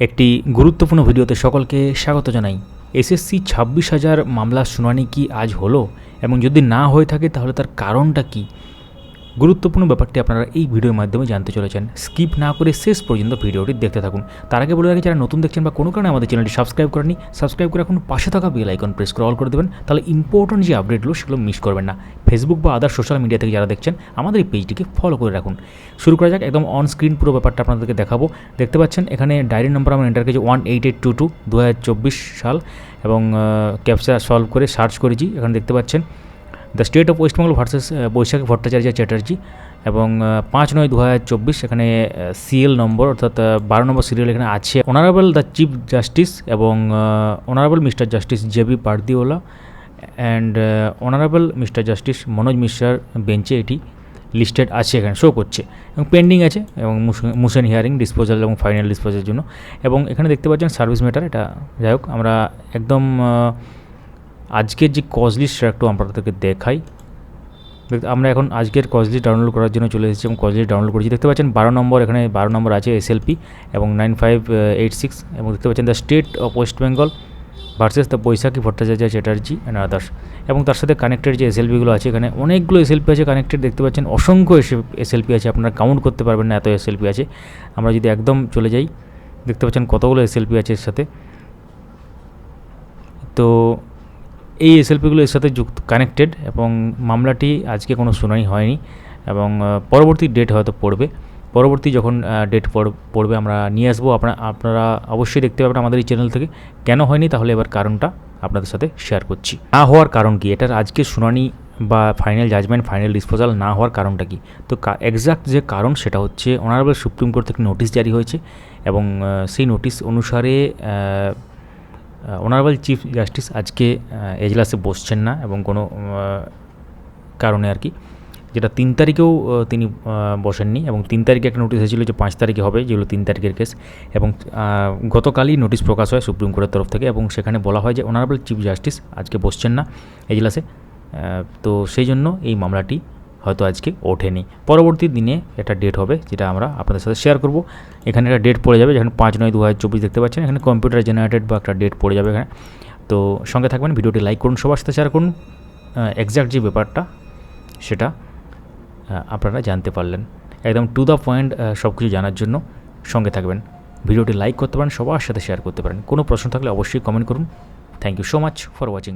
একটি গুরুত্বপূর্ণ ভিডিওতে সকলকে স্বাগত জানাই। এসএসসি ছাব্বিশ হাজার মামলার শুনানি কি আজ হলো? এবং যদি না হয়ে থাকে, তাহলে তার কারণটা কি? গুরুত্বপূর্ণ ব্যাপারটি আপনারা এই ভিডিওর মাধ্যমে জানতে চলেছেন। স্কিপ না করে শেষ পর্যন্ত ভিডিওটি দেখতে থাকুন। তার আগে বলে রাখি, যারা নতুন দেখছেন বা কোনো কারণে আমাদের চ্যানেলটি সাবস্ক্রাইব করেনি সাবস্ক্রাইব করে এখন পাশে থাকা বেল আইকন প্রেস করে অল করে দেবেন। তাহলে ইম্পর্টেন্ট যে আপডেটগুলো সেগুলো মিস করবেন না। ফেসবুক বা আদার সোশ্যাল মিডিয়া থেকে যারা দেখছেন, আমাদের এই পেজটিকে ফলো করে রাখুন। শুরু করা যাক, একদম অন স্ক্রিন পুরো ব্যাপারটা আপনাদেরকে দেখাবো। দেখতে পাচ্ছেন, এখানে ডায়েরি নম্বর আমরা এন্টার করেছি one eight eight two two দু হাজার চব্বিশ সাল এবং ক্যাপচা সলভ করে সার্চ করেছি। এখানে দেখতে পাচ্ছেন the state of West Bengal versus Baishakhi Bhattacharya Chatterjee এবং পাঁচ নয় দু হাজার চব্বিশ এখানে সিএল নম্বর অর্থাৎ বারো নম্বর সিরিয়াল এখানে আছে। অনারেবল দ্য চিফ জাস্টিস এবং honourable mister justice J B Pardiwala and honourable mister justice Manoj মিশ্রার বেঞ্চে এটি লিস্টেড আছে এখানে শো করছে। এবং পেন্ডিং আছে এবং মুসেন হিয়ারিং ডিসপোজাল এবং ফাইনাল ডিসপোজালের জন্য। এবং এখানে দেখতে পাচ্ছেন সার্ভিস ম্যাটার এটা যাই হোক, আমরা একদম আজকের যে কজ লিস্ট সেটা একটু আপনাদেরকে দেখাই। দেখ- আমরা এখন আজকের কজ লিস্ট ডাউনলোড করার জন্য চলে এসেছি এবং কজ লিস্ট ডাউনলোড করেছি। দেখতে পাচ্ছেন বারো নম্বর, এখানে বারো নম্বর আছে এসএলপি এবং নাইন ফাইভ এইট সিক্স এবং দেখতে পাচ্ছেন the state of West Bengal versus the Baishakhi Bhattacharya Chatterjee and others এবং তার সাথে কানেক্টেড যে এসএলপিগুলো আছে, এখানে অনেকগুলো এসএলপি আছে কানেক্টেড দেখতে পাচ্ছেন অসংখ্য এসএলপি আছে, আপনারা কাউন্ট করতে পারবেন না এত এসএলপি আছে। আমরা যদি একদম চলে যাই, দেখতে পাচ্ছেন কতগুলো এসএলপি আছে এর সাথে। তো এই এসএলপিগুলো এর সাথে যুক্ত কানেক্টেড এবং মামলাটি আজকে কোনো শুনানি হয়নি, এবং পরবর্তী ডেট হয়তো পড়বে। পরবর্তী যখন ডেট পড়বে, আমরা নিয়ে আসব। আপনারা আপনারা অবশ্যই দেখতে পাবেন আমাদের এই চ্যানেল থেকে। কেন হয়নি? তাহলে এবার কারণটা আপনাদের সাথে শেয়ার করছি। না হওয়ার কারণ কি? এটার আজকে শুনানি বা ফাইনাল জাজমেন্ট ফাইনাল ডিসপোজাল না হওয়ার কারণটা কি? তো এক্সাক্ট যে কারণ সেটা হচ্ছে অনারেবল সুপ্রিম কোর্ট থেকে নোটিশ জারি হয়েছে, এবং সেই নোটিশ অনুসারে অনারেবল চিফ জাস্টিস আজকে এজলাসে বসছেন না এবং কোনো কারণে আর কি, যেটা তিন তারিখেও তিনি বসেননি এবং তিন তারিখে একটা নোটিশ হয়েছিল যে পাঁচ তারিখে হবে, যেগুলো তিন তারিখের কেস এবং গতকালই নোটিশ প্রকাশ হয় সুপ্রিম কোর্টের তরফ থেকে এবং সেখানে বলা হয় যে অনারেবল চিফ জাস্টিস আজকে বসছেন না এজলাসে তো সেই জন্য এই মামলাটি হয়তো আজকে ওঠেনি। পরবর্তী দিনে একটা ডেট হবে যেটা আমরা আপনাদের সাথে শেয়ার করব। এখানে একটা ডেট পড়ে যাবে যেখানে পাঁচ নয় দু হাজার চব্বিশ দেখতে পাচ্ছেন। এখানে কম্পিউটার জেনারেটেড বা একটা ডেট পড়ে যাবে এখানে। তো সঙ্গে থাকবেন, ভিডিওটি লাইক করুন, সবার সাথে শেয়ার করুন। এক্স্যাক্ট যে ব্যাপারটা, সেটা আপনারা জানতে পারলেন। একদম টু দ্য পয়েন্ট সব কিছু জানার জন্য সঙ্গে থাকবেন। ভিডিওটি লাইক করতে পারেন, সবার সাথে শেয়ার করতে পারেন। কোনো প্রশ্ন থাকলে অবশ্যই কমেন্ট করুন। Thank you so much for watching